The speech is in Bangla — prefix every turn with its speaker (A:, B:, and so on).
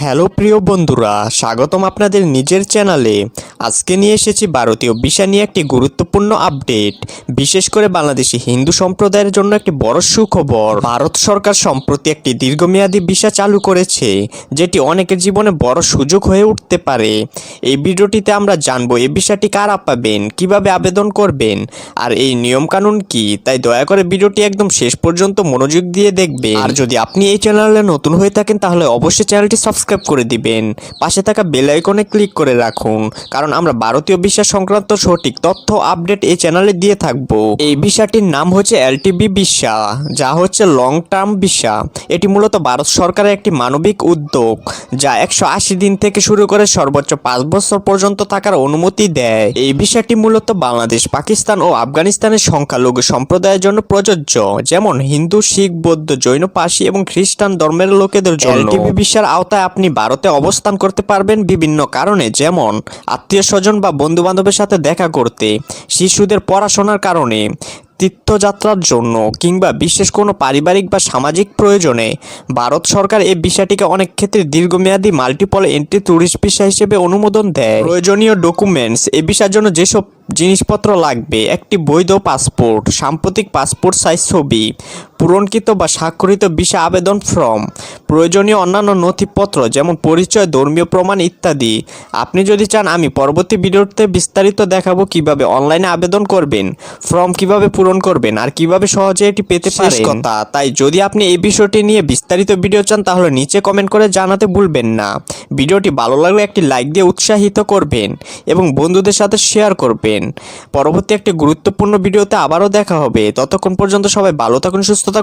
A: হ্যালো প্রিয় বন্ধুরা স্বাগতম আপনাদের নিজের চ্যানেলে। আজকে নিয়ে এসেছি ভারতীয় ভিসা নিয়ে একটি গুরুত্বপূর্ণ আপডেট। বিশেষ করে বাংলাদেশি হিন্দু সম্প্রদায়ের জন্য একটি বড় সুখবর। ভারত সরকার সম্প্রতি একটি দীর্ঘমেয়াদী ভিসা চালু করেছে, যেটি অনেকের জীবনে বড় সুযোগ হয়ে উঠতে পারে। এই ভিডিওটিতে আমরা জানব এই ভিসাটি কারা পাবেন, কীভাবে আবেদন করবেন, আর এই নিয়মকানুন কি? তাই দয়া করে ভিডিওটি একদম শেষ পর্যন্ত মনোযোগ দিয়ে দেখবেন। আর যদি আপনি এই চ্যানেলে নতুন হয়ে থাকেন, তাহলে অবশ্যই চ্যানেলটি সাবস্ক্রাইব করে দিবেন। পাশে থাকা বেল আইকনে ক্লিক করে রাখুন, কারণ আমরা ভারতীয় ভিসা সংক্রান্ত সঠিক তথ্য আপডেট এই চ্যানেলে দিয়ে থাকব। এই ভিসাটির নাম হচ্ছে এলটিবি ভিসা যা হচ্ছে লং টার্ম ভিসা। এটি মূলত ভারত সরকারের একটি মানবিক উদ্যোগ যা একশো আশি দিন থেকে শুরু করে সর্বোচ্চ পাঁচ বছর পর্যন্ত থাকার অনুমতি দেয়। এই ভিসাটি মূলত বাংলাদেশ পাকিস্তান ও আফগানিস্তানের সংখ্যালঘু সম্প্রদায়ের জন্য প্রযোজ্য যেমন হিন্দু শিখ বৌদ্ধ জৈন পাশি এবং খ্রিস্টান ধর্মের লোকেদের জন্য। এলটিবি ভিসার আওতায় আপনি ভারতে অবস্থান করতে পারবেন বিভিন্ন কারণে যেমন আত্মীয় স্বজন বা বন্ধু বান্ধবের সাথে দেখা করতে, শিশুদের পড়াশোনার কারণে, তীর্থযাত্রার জন্য কিংবা বিশেষ কোনো পারিবারিক বা সামাজিক প্রয়োজনে ভারত সরকার এই ভিসাটিকে অনেক ক্ষেত্রে দীর্ঘমেয়াদী মাল্টিপল এন্ট্রি ট্যুরিস্ট ভিসা হিসেবে অনুমোদন দেয়। প্রয়োজনীয় ডকুমেন্টস এ ভিসার জন্য যেসব জিনিসপত্র লাগবে, একটি বৈধ পাসপোর্ট, সাম্প্রতিক পাসপোর্ট সাইজ ছবি, পূরণকৃত বা স্বাক্ষরিত ভিসা আবেদন ফর্ম প্রয়োজনীয় অন্যান্য নথিপত্র যেমন পরিচয় ধর্মীয় প্রমাণ ইত্যাদি। আপনি যদি চান আমি পরবর্তী ভিডিওতে বিস্তারিত দেখাবো কীভাবে অনলাইনে আবেদন করবেন ফর্ম কীভাবে পূরণ করবেন আর কীভাবে সহজে এটি পেতে পারেন। কথা। তাই যদি আপনি এই বিষয়টি নিয়ে বিস্তারিত ভিডিও চান তাহলে নিচে কমেন্ট করে জানাতে ভুলবেন না। ভিডিওটি ভালো লাগলে একটি লাইক দিয়ে উৎসাহিত করবেন এবং বন্ধুদের সাথে শেয়ার করবেন। পরবর্তী একটি গুরুত্বপূর্ণ ভিডিওতে আবারও দেখা হবে। ততক্ষণ পর্যন্ত সবাই ভালো থাকুন সুস্থ থাকুন।